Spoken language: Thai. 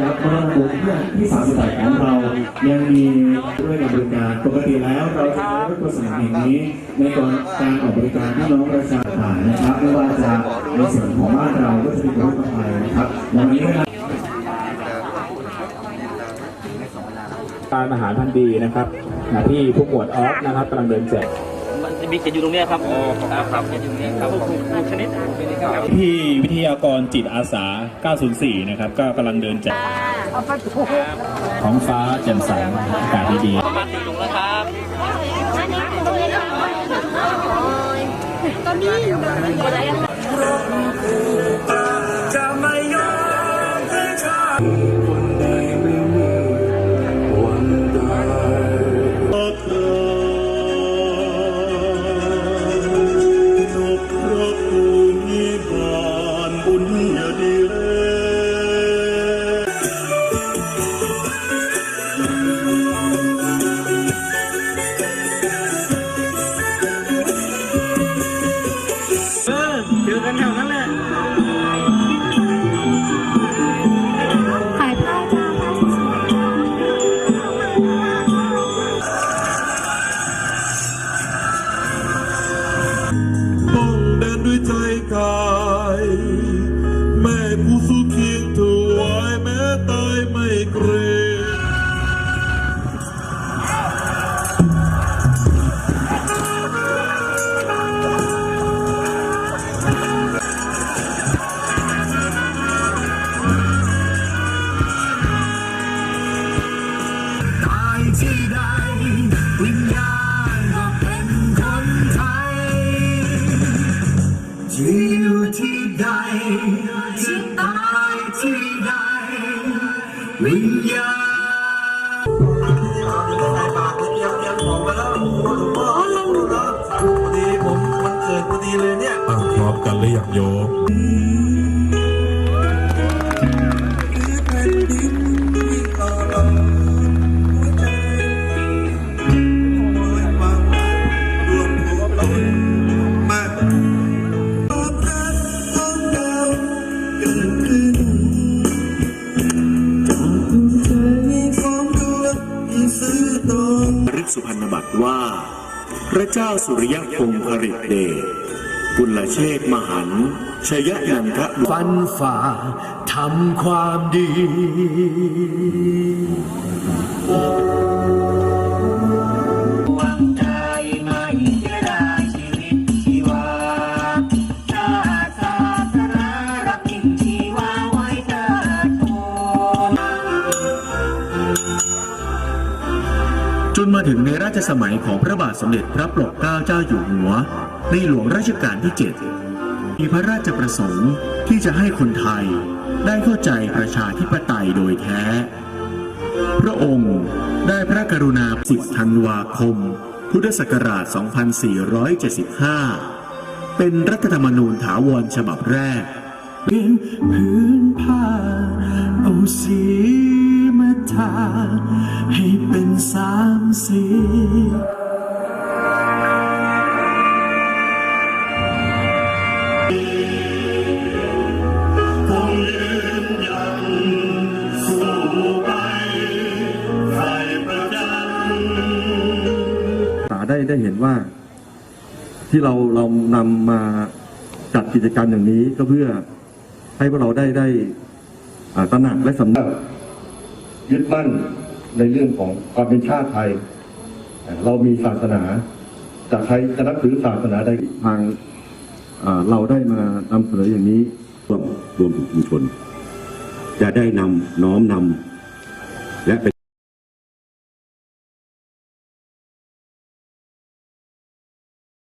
นะครับเพราะว่าตัวที่สามสิบแปดของเรายังมีด้วยในบริการปกติแล้วเราจะใช้รถประสานแห่งนี้ ในการการออกบริการพี่น้องประชาชนนะครับไม่ว่าจะในส่วนของบ้านเราก็จะมีรถกระบะนะครับวันนี้นะครับการอาหารพันธุ์ดีนะครับที่ผู้หมวดออฟนะครับกำลังเดินแจก มันจะมีเขียนอยู่ตรงเนี้ยครับครับครับเขียนอยู่ตรงเนี้ยครับชนิดครับที่วิทยากรจิตอาสา 904 นะครับ ก็กำลังเดินแจกท้องฟ้าแจ่มใสอากาศดีประมาณสี่ถุงแล้วครับก็มีอะไใดจะตายที่ใดวิญญาณใส่บาตรเตรียมเตรียมของไปแล้วหลวงพ่อพอดีผมมันเลยอยตั้งพร้อมกันหรือยังโยม สุพรรณบัตรว่า พระเจ้าสุริยพงศ์ผริตเดชกุลเชษมหันชยนันทะฟันฝ่าทำความดีาถึงในราชสมัยของพระบาทสมเด็จพระปกเกล้าเจ้าอยู่หัว ในหลวงรัชกาลที่ 7 มีพระราชประสงค์ที่จะให้คนไทยได้เข้าใจประชาธิปไตยโดยแท้ พระองค์ได้พระกรุณา 10 ธันวาคม พุทธศักราช 2475 เป็นรัฐธรรมนูญถาวรฉบับแรกเป็นพื้นผ้าเอาสี ทาให้เป็นสามสีได้ได้เห็นว่า ที่เราเรานำมาจัดกิจกรรมอย่างนี้ก็เพื่อให้พวกเราได้ได้ตระหนักและสำนึก ยึดมั่นในเรื่องของความเป็นชาติไทยอ่าเรามีศาสนาจะใครจะนับถือศาสนาใดทางอ่าเราได้มานำเสนออย่างนี้รวมรวมถึงชุมชน จะได้นำน้อมนำและเป็น